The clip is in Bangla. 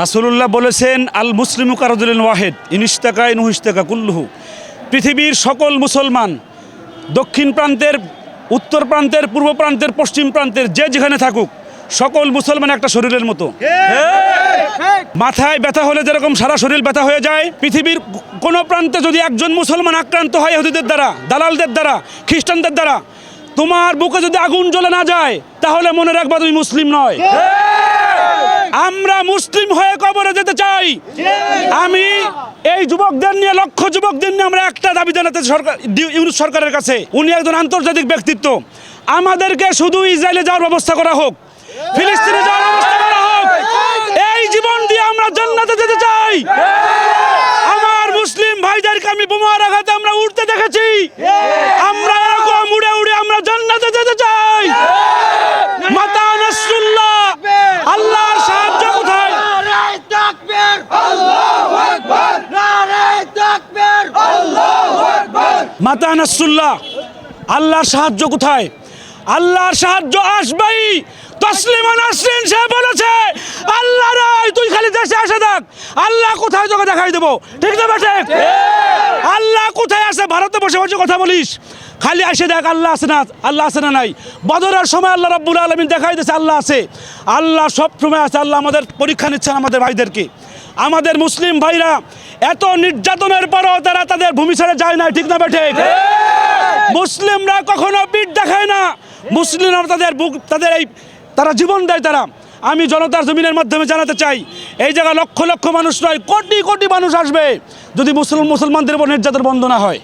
রাসূলুল্লাহ বলেছেন, আল মুসলিমু কারদুল ওয়াহেদ ইনিস্তাকা ইনহুস্তাকা কুল্লুহু। পৃথিবীর সকল মুসলমান দক্ষিণ প্রান্তের, উত্তর প্রান্তের, পূর্ব প্রান্তের, পশ্চিম প্রান্তের যে যেখানে থাকুক, সকল মুসলমান একটা শরীরের মতো। মাথায় ব্যথা হলে যেরকম সারা শরীর ব্যথা হয়ে যায়, পৃথিবীর কোনো প্রান্তে যদি একজন মুসলমান আক্রান্ত হয় ইহুদিদের দ্বারা, দালালদের দ্বারা, খ্রিস্টানদের দ্বারা, তোমার বুকে যদি আগুন জ্বলে না যায়, তাহলে মনে রাখবা তুমি মুসলিম নয়। মুসলিম হয়ে কবরে যেতে চাই। আমি এই যুবকদের নিয়ে, লক্ষ যুবকদের নিয়ে আমরা একটা দাবি জানাতে সরকার ইউনুস সরকারের কাছে। উনি একজন আন্তর্জাতিক ব্যক্তিত্ব। আমাদেরকে শুধু ইসরায়েলে যাওয়ার ব্যবস্থা করা হোক, ফিলিস্তিনে যাওয়ার ব্যবস্থা করা হোক। এই জীবন দিয়ে আমরা জান্নাতে যেতে চাই। আমার মুসলিম ভাইদেরকে আমি বোমার আঘাতে আমরা উঠতে দেখেছি আমরা এরকম উড়ে উড়ে আমরা জান্নাতে যেতে চাই মাতা নাসরুল্লাহ আল্লাহর সাহায্য কোথায় নারায় তাকবীর আল্লাহু আকবার নারায় তাকবীর আল্লাহু আকবার মাতা নাসরুল্লাহ, আল্লাহর সাহায্য কোথায়? আল্লাহর সাহায্য আসবেই। তসলিমা নাসরিন সে বলেছে, আল্লাহ রাই তুই খালি দেশে আসে দেখ। আল্লাহ কোথায় তোকে দেখাই দেবো? ঠিক না বেটে আল্লাহ কোথায় আছে? ভারতে বসে বসে কথা বলিস। খালি এসে দেখ, আল্লাহ আছে না, আল্লাহ আছে না নাই? বদরের সময় আল্লাহ রাব্বুল আলমিন দেখাই দিয়েছে, আল্লাহ আছে। আল্লাহ সব সময় আছে, আল্লাহ আমাদের পরীক্ষা নিচ্ছেন আমাদের ভাইদেরকে। আমাদের মুসলিম ভাইরা এত নির্যাতনের পরও তারা তাদের ভূমি ছেড়ে যায় না ঠিক না বেঠে মুসলিমরা কখনো পিঠ দেখায় না। মুসলিমরা তাদের বুক তাদের এই তারা জীবন দেয় তারা। আমি জনতার জমিনের মাধ্যমে জানাতে চাই এই জায়গায় লক্ষ লক্ষ মানুষ নয় কোটি কোটি মানুষ আসবে যদি মুসলিম মুসলমানদের উপর নির্যাতন বন্ধ না হয়।